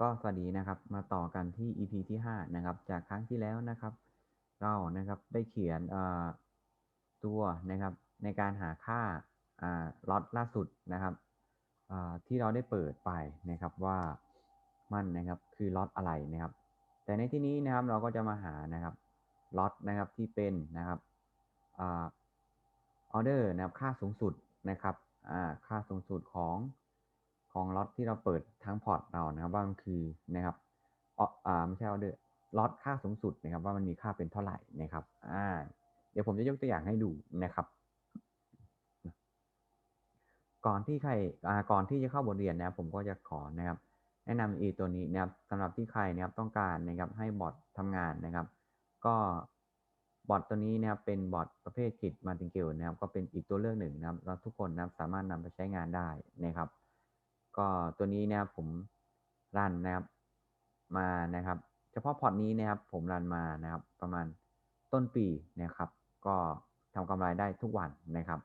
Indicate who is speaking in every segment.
Speaker 1: ก็สวัสดีนะครับมาต่อกันที่ EP ที่ 5 นะครับ จากครั้งที่แล้วนะครับ เรานะครับได้เขียนตัวนะครับในการหาค่าล็อตล่าสุดนะครับที่เราได้เปิดไปนะครับว่ามันนะครับคือล็อตอะไรนะครับ แต่ในที่นี้นะครับเราก็จะมาหานะครับล็อตนะครับที่เป็นนะครับออเดอร์นะครับค่าสูงสุดนะครับค่าสูงสุดของ ของล็อตที่เราเปิดทั้งพอร์ตเรานะครับว่ามันคือนะครับอ่าไม่ใช่ออเดอร์ล็อตค่าสูงสุดนะครับ ว่ามันมีค่าเป็นเท่าไหร่นะครับอ่าเดี๋ยวผมจะยกตัวอย่างให้ดูนะครับ ก่อนที่ใครอ่าก่อนที่จะเข้าบทเรียนนะครับ ผมก็จะขอนะครับ แนะนำ e ตัวนี้นะครับสำหรับที่ใครนะครับต้องการนะครับให้บอททำงานนะครับ ก็บอทตัวนี้นะครับเป็นบอทประเภทกิจมาติงเกลนะครับ ก็เป็นอีกตัวเลือกหนึ่งนะครับเราทุกคนนะครับสามารถนำไปใช้งานได้นะครับ ก็ตัวนี้นะครับผมรันนะครับ มานะครับ เฉพาะพอร์ตนี้นะครับ ผมรันมานะครับ ประมาณต้นปีนะครับ ก็ทำกำไรได้ทุกวันนะครับ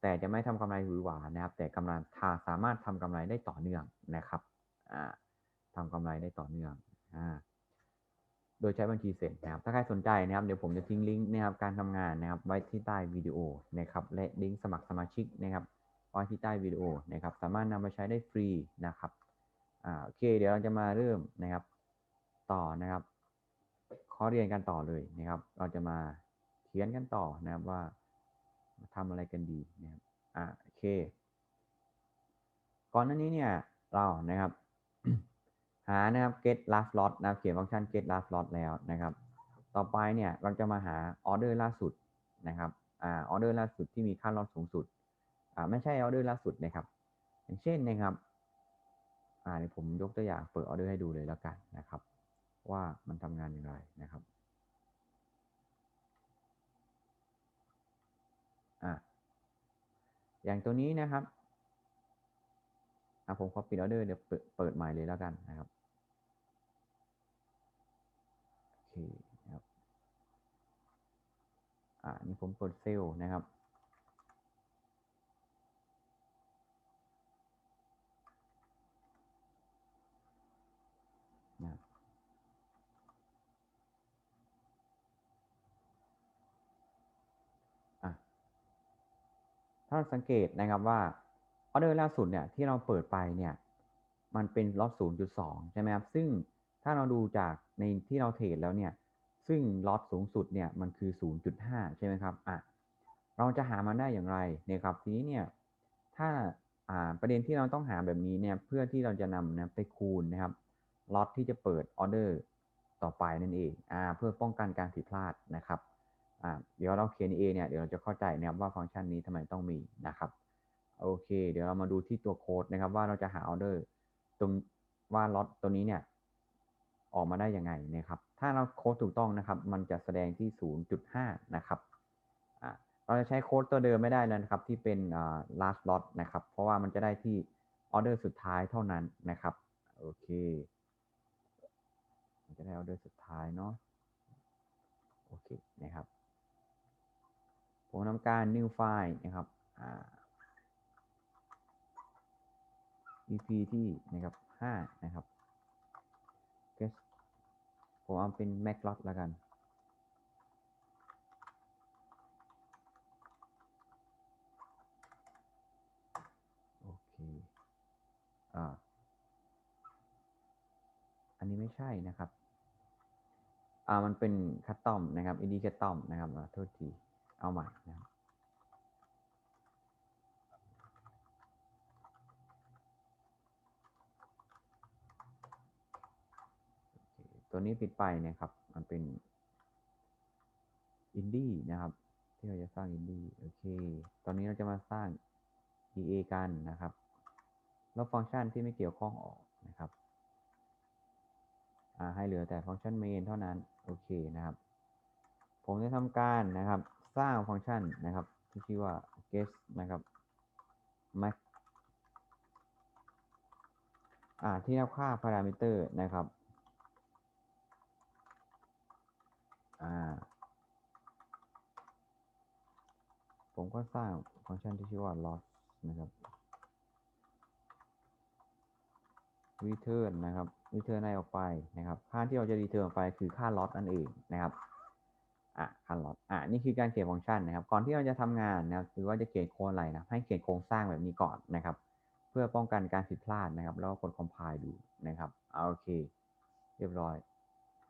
Speaker 1: แต่จะไม่ทำกำไรหวือหวานะครับ แต่กำไรสามารถทำกำไรได้ต่อเนื่องนะครับอ่าทำกำไรได้ต่อเนื่องอ่าโดยใช้บัญชีเสร็จนะครับ ถ้าใครสนใจนะครับ เดี๋ยวผมจะทิ้งลิงก์นะครับการทำงานนะครับไว้ที่ใต้วิดีโอนะครับ และลิงก์สมัครสมาชิกนะครับ ไว้ที่ใต้วิดีโอนะครับ สามารถนำมาใช้ได้ฟรีนะครับอ่าโอเค เดี๋ยวเราจะมาเริ่มนะครับ ต่อนะครับข้อเรียนกันต่อเลยนะครับ เราจะมาเขียนกันต่อนะครับว่าทำอะไรกันดีนะครับอ่าโอเค ก่อนหน้านี้เนี่ยเรานะครับ หานะครับ get last lot นะเขียนฟังก์ชัน get last lot แล้วนะครับ ต่อไปเนี่ยเราจะมาหาออเดอร์ล่าสุดนะครับอ่าออเดอร์ล่าสุดที่มีค่าลอตสูงสุด ไม่ใช่ออเดอร์ล่าสุดนะครับ อย่างเช่นนะครับอ่าเดี๋ยวผมยกตัวอย่างเปิดออเดอร์ให้ดูเลยแล้วกันนะครับ ว่ามันทำงานอย่างไรนะครับอ่าอย่างตัวนี้นะครับอะผมขอปิดออเดอร์เดี๋ยวเปิดใหม่เลยแล้วกันนะครับโอเคนะครับอ่านี่ผมเปิดเซลล์นะครับอะ ถ้าเราสังเกตนะครับว่าออเดอร์ล่าสุดเนี่ยที่เราเปิดไปเนี่ยมันเป็นล็อต0.2 ใช่ไหมครับ ซึ่งถ้าเราดูจากในที่เราเทรดแล้วเนี่ย ซึ่งล็อตสูงสุดเนี่ยมันคือ 0.5 ใช่ไหมครับอะเราจะหามันได้อย่างไรเนี่ยครับ ทีนี้เนี่ยถ้าอ่าประเด็นที่เราต้องหาแบบนี้เนี่ยเพื่อที่เราจะนำนะไปคูณนะครับล็อตที่จะเปิดออเดอร์ต่อไปนั่นเองอ่าเพื่อป้องกันการผิดพลาดนะครับ เดี๋ยวเราเขียนเอเนี่ยเดี๋ยวเราจะเข้าใจนะครับว่าฟังก์ชันนี้ทำไมต้องมีนะครับโอเค เดี๋ยวเรามาดูที่ตัวโค้ดนะครับ ว่าเราจะหาออเดอร์ตรงว่าล็อตตัวนี้เนี่ยออกมาได้ยังไงนะครับ ถ้าเราโค้ดถูกต้องนะครับ มันจะแสดงที่ 0.5 นะครับเราจะใช้โค้ดตัวเดิมไม่ได้แล้วนะครับ ที่เป็น last lot นะครับ เพราะว่ามันจะได้ที่ออเดอร์สุดท้ายเท่านั้นนะครับโอเคมันจะได้ออเดอร์สุดท้ายเนาะโอเคนะครับ ผมทำการ new file นะครับอ่า EP ที่นะครับ5นะครับ guess ผมเอาเป็น maclot แล้วกันโอเคอ่าอันนี้ไม่ใช่นะครับอ่ามันเป็นคัตตอมนะครับ id คัตตอมนะครับอ่าโทษที เอาใหม่นะครับตัวนี้ปิดไปนะครับ มันเป็นอินดี้นะครับ ที่เราจะสร้างอินดี้โอเค ตอนนี้เราจะมาสร้าง EA กันนะครับลบฟังก์ชันที่ไม่เกี่ยวข้องออกนะครับให้เหลือแต่ฟังก์ชัน main เท่านั้น โอเคนะครับ ผมจะทำการนะครับ สร้างฟังก์ชันนะครับ ที่ชื่อว่า guest นะครับ max อ่าที่รับค่า parameter นะครับอ่าผมก็สร้างฟังก์ชันที่ชื่อว่า loss นะครับ return นะครับ return อะไรออกไปนะครับ ค่าที่เราจะ return ออกไปคือค่า loss นั่นเองนะครับ อะค่า loss อะนี่คือการเขียนฟังก์ชันนะครับ ก่อนที่เราจะทำงานนะครับหรือว่าจะเขียนโค้ดอะไรนะให้เขียนโครงสร้างแบบนี้ก่อนนะครับ เพื่อป้องกันการผิดพลาดนะครับ แล้วก็กด compile ดูนะครับเอาโอเค เรียบร้อย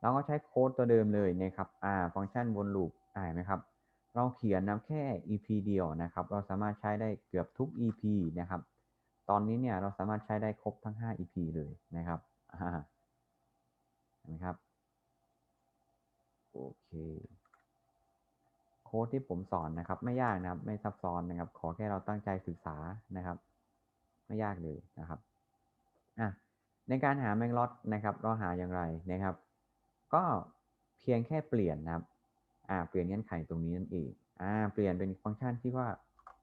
Speaker 1: เราก็ใช้โค้ดตัวเดิมเลยนะครับอ่าฟังก์ชันวนลูปอ่าเห็นไหมครับ เราเขียนนะแค่ EP เดียวนะครับ เราสามารถใช้ได้เกือบทุก EP นะครับ ตอนนี้เนี่ยเราสามารถใช้ได้ครบทั้ง 5 EP เลยนะครับอ่าเห็นไหมครับโอเค โค้ดที่ผมสอนนะครับ ไม่ยากนะครับ ไม่ซับซ้อนนะครับ ขอแค่เราตั้งใจศึกษานะครับ ไม่ยากเลยนะครับอะในการหาแมงลอตนะครับ เราหาอย่างไรนะครับ ก็เพียงแค่เปลี่ยนนะครับอ่าเปลี่ยนเงื่อนไขตรงนี้นั่นเองอ่าเปลี่ยนเป็นฟังก์ชันที่ว่า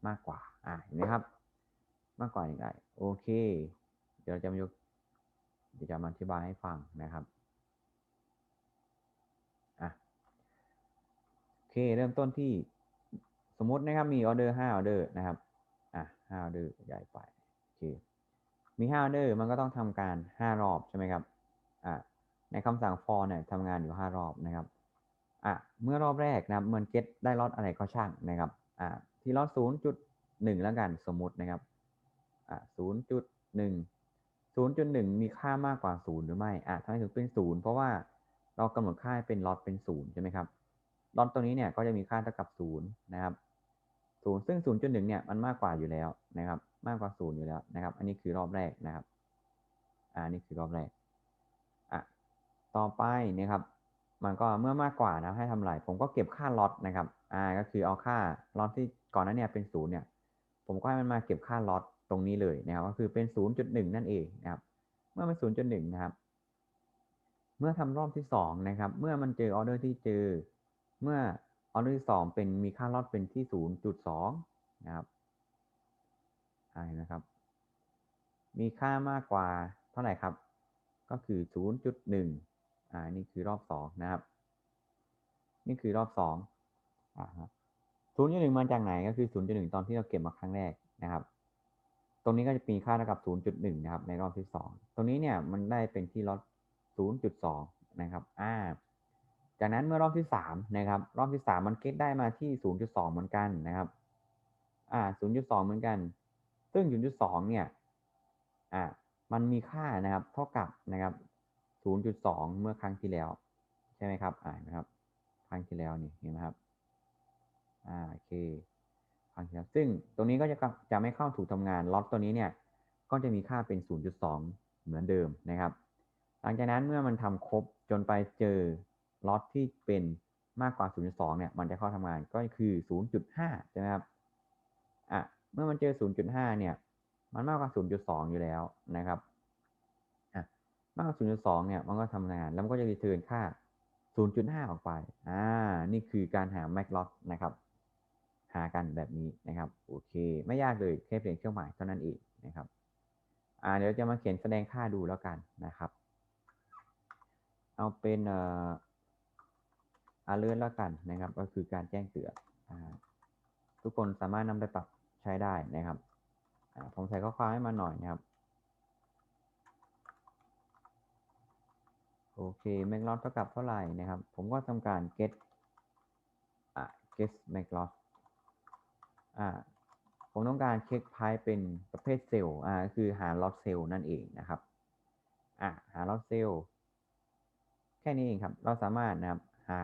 Speaker 1: มากกว่าอ่าเห็นไหมครับ มากกว่าอย่างไรโอเค เดี๋ยวเราจะมายกเดี๋ยวจะมาอธิบายให้ฟังนะครับ อะ โอ เค เริ่มต้นที่สมมตินะครับมีออเดอร์ห้าออเดอร์นะครับ อะห้าออเดอร์ใหญ่ไปโอเคมีห้าออเดอร์มันก็ต้องทำการห้ารอบใช่ไหมครับอะในคำสั่ง for เนี่ยทำงานอยู่ห้ารอบนะครับอะเมื่อรอบแรกนะครับมัน get ได้ล็อตอะไรก็ช่างนะครับอะที่ล็อตศูนย์จุดหนึ่งแล้วกันสมมตินะครับอะศูนย์จุดหนึ่งศูนย์จุดหนึ่งมีค่ามากกว่าศูนย์หรือไม่อะทำไมถึงเป็นศูนย์เพราะว่าเรากำหนดค่าเป็นล็อตเป็นศูนย์ใช่ไหมครับ ลอตตัวนี้เนี่ยก็จะมีค่าเท่ากับศูนย์นะครับศูนย์ซึ่งศูนย์จุดหนึ่งเนี่ยมันมากกว่าอยู่แล้วนะครับ มากกว่าศูนย์อยู่แล้วนะครับ อันนี้คือรอบแรกนะครับอ่านี่คือรอบแรกอะต่อไปนะครับ มันก็เมื่อมากกว่านะให้ทำไรผมก็เก็บค่าล็อตนะครับอ่าก็คือเอาค่าล็อตที่ก่อนหนั้นเนี่ยเป็นศูนย์เนี่ยผมก็ให้มันมาเก็บค่าล็อตตรงนี้เลยนะครับ ก็คือเป็น 0.1 นั่นเองนะครับ เมื่อเป็น0.1 นะครับ เมื่อทำรอบที่2นะครับ เมื่อมันเจอออเดอร์ที่เจอ เมื่อออเดอร์ที่2เป็นมีค่าลอตเป็นที่0.2นะครับอ่นะครับ มีค่ามากกว่าเท่าไหร่ครับ ก็คือ0.1อ่านี่คือรอบ2นะครับ นี่คือรอบ2อ่าฮะ0.1มาจากไหนก็คือ0.1ตอนที่เราเก็บมาครั้งแรกนะครับ ตรงนี้ก็จะมีค่าเท่ากับ0.1นะครับ ในรอบที่2ตรงนี้เนี่ยมันได้เป็นที่ล็อต0.2นะครับ อ่า จากนั้นเมื่อรอบที่3นะครับ รอบที่ 3 มันเก็ตได้มาที่ 0.2 เหมือนกันนะครับ อ่า 0.2 เหมือนกัน ซึ่ง 0.2 เนี่ย อ่า มันมีค่านะครับ เท่ากับนะครับ 0.2 เมื่อครั้งที่แล้ว ใช่ไหมครับ อ่านะครับ ครั้งที่แล้วนี่เห็นไหมครับ อ่า โอเค ครั้งที่แล้ว ซึ่งตรงนี้ก็จะจะไม่เข้าถูกทำงาน ล็อตตัวนี้เนี่ย ก็จะมีค่าเป็น 0.2 เหมือนเดิมนะครับ หลังจากนั้นเมื่อมันทำครบจนไปเจอ ล็อตที่เป็นมากกว่า 0.2 เนี่ย มันจะเข้าทำงานก็คือ 0.5 ใช่ไหมครับ อะ เมื่อมันเจอ 0.5 เนี่ย มันมากกว่า 0.2 อยู่แล้วนะครับ อะ มากกว่า 0.2 เนี่ย มันก็ทำงาน แล้วมันก็จะรีเทิร์นค่า 0.5 ออกไป อ่า นี่คือการหา max loss นะครับ หากันแบบนี้นะครับ โอเค ไม่ยากเลย แค่เปลี่ยนเครื่องหมายเท่านั้นเองนะครับ อ่า เดี๋ยวจะมาเขียนแสดงค่าดูแล้วกันนะครับ เอาเป็นเอ่อ alert แล้วกันนะครับ ก็คือการแจ้งเตือนอทุกคนสามารถนำไปปรับใช้ได้นะครับผมใส่ข้อความให้มาหน่อยนะครับ โอเค max loss เท่ากับเท่าไหร่นะครับ ผมก็ทำการ get get max loss ผมต้องการเช็คไพ่เป็นประเภทเซลล์คือหา loss cell นั่นเองนะครับอ่าหา loss cell แค่นี้เองครับ เราสามารถนะครับ หา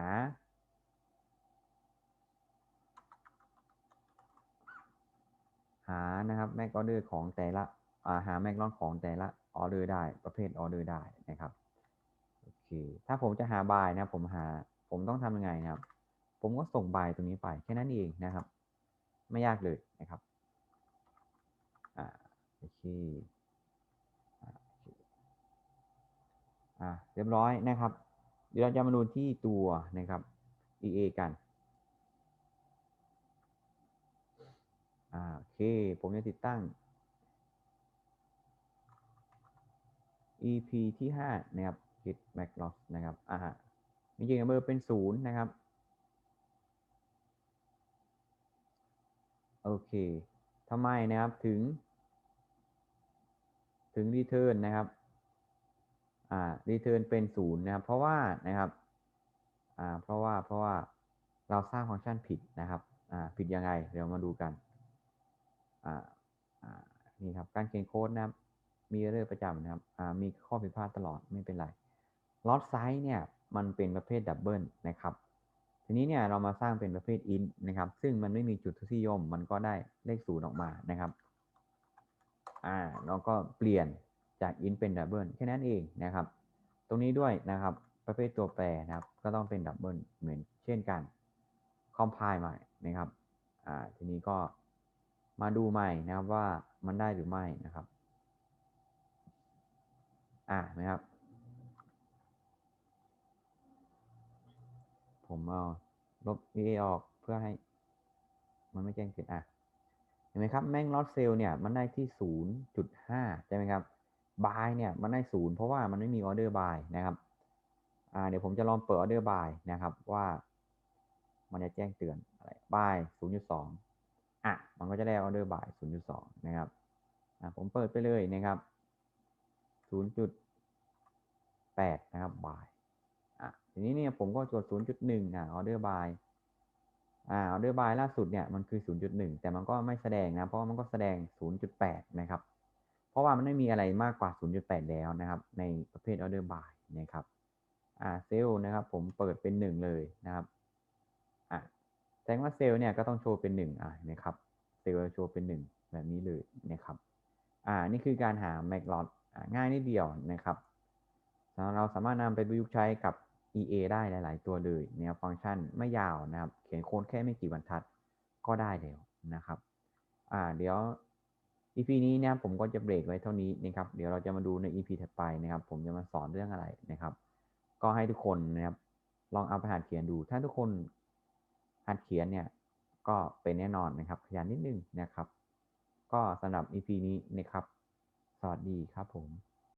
Speaker 1: หานะครับแม็กออเดอร์ของแต่ละาหาแม็กลอนของแต่ละออเดอร์ได้ประเภทออเดอร์ได้นะครับโอเคถ้าผมจะหาบายนะผมหาผมต้องทำยังไงนะครับ ผมก็ส่งบายตรงนี้ไปแค่นั้นเองนะครับ ไม่ยากเลยนะครับอ่าโอเคอ่าเรียบร้อยนะครับ เดี๋ยวเราจะมาดูที่ตัวนะครับ EA กันอโอเค ผมจะติดตั้ง EP ที่ 5 นะครับ Git Mac Loss นะครับ อ่าฮะจริงๆเบอร์เป็นศูนย์นะครับ โอเคทำไมนะครับ ถึง ถึง return นะครับ อ่า return เป็นศูนย์นะครับ เพราะว่านะครับอ่าเพราะว่าเพราะว่าเราสร้างฟังก์ชันผิดนะครับอ่าผิดยังไง เดี๋ยวมาดูกันอ่าอ่านี่ครับ การเขียนโค้ดนะครับ มีเรื่องประจำนะครับอ่ามีข้อผิดพลาดตลอดไม่เป็นไร lot size เนี่ย มันเป็นประเภทดับเบิลนะครับ ทีนี้เนี่ยเรามาสร้างเป็นประเภท int นะครับ ซึ่งมันไม่มีจุดทศนิยม มันก็ได้เลขศูนย์ออกมานะครับ อ่าเราก็เปลี่ยน จาก int เป็นดับเบิลแค่นั้นเองนะครับ ตรงนี้ด้วยนะครับ ประเภทตัวแปรนะครับ ก็ต้องเป็นดับเบิลเหมือนเช่นกัน compile ใหม่นะครับอ่าทีนี้ก็มาดูใหม่นะครับว่ามันได้หรือไม่นะครับอ่านะครับ ผมเอาลบ VA ออกเพื่อให้ มันไม่แจ้งเกิดอะเห็นไหมครับแม่งลอตเซลเนี่ย มันได้ที่ 0.5 ใช่ไหมครับ บายเนี่ยมันได้ศูนย์เพราะว่ามันไม่มีออเดอร์บายนะครับอ่าเดี๋ยวผมจะลองเปิดออเดอร์บายนะครับว่า มันจะแจ้งเตือนอะไรบาย0.2อะมันก็จะได้ออเดอร์บาย0.2นย์จุดสองนะครับอ่าผมเปิดไปเลยนะครับ0.8นย์จุดแปดนะครับบายอะทีนี้เนี่ยผมก็กด0.1อะออเดอร์บายอ่าออเดอร์บายล่าสุดเนี่ยมันคือ0.1แต่มันก็ไม่แสดงนะเพราะมันก็แสดง0.8นะครับ เพราะว่ามันไม่มีอะไรมากกว่า 0.8 แล้วนะครับ ในประเภทออเดอร์บายนะครับอ่าเซลล์นะครับ ผมเปิดเป็น 1 เลยนะครับอะแสดงว่าเซลล์เนี่ยก็ต้องโชว์เป็น1อะนะครับเซลล์โชว์เป็น 1 แบบนี้เลยนะครับอ่านี่คือการหา m a c l o t อ่าง่ายนิดเดียวนะครับเราสามารถนำไปประยุกต์ใช้กับ EA ได้หลาย ๆ ตัวเลยแนวฟังก์ชันไม่ยาวนะครับ เขียนโค้ดแค่ไม่กี่บรรทัดก็ได้แล้วนะครับ อ่า เดี๋ยว EP นี้เนี่ยผมก็จะเบรกไว้เท่านี้นะครับ เดี๋ยวเราจะมาดูใน EP ถัดไปนะครับ ผมจะมาสอนเรื่องอะไรนะครับ ก็ให้ทุกคนนะครับ ลองเอาไปหัดเขียนดู ถ้าทุกคนหัดเขียนเนี่ย ก็เป็นแน่นอนนะครับ ขยันนิดนึงนะครับ ก็สำหรับ EP นี้นะครับ สวัสดีครับผม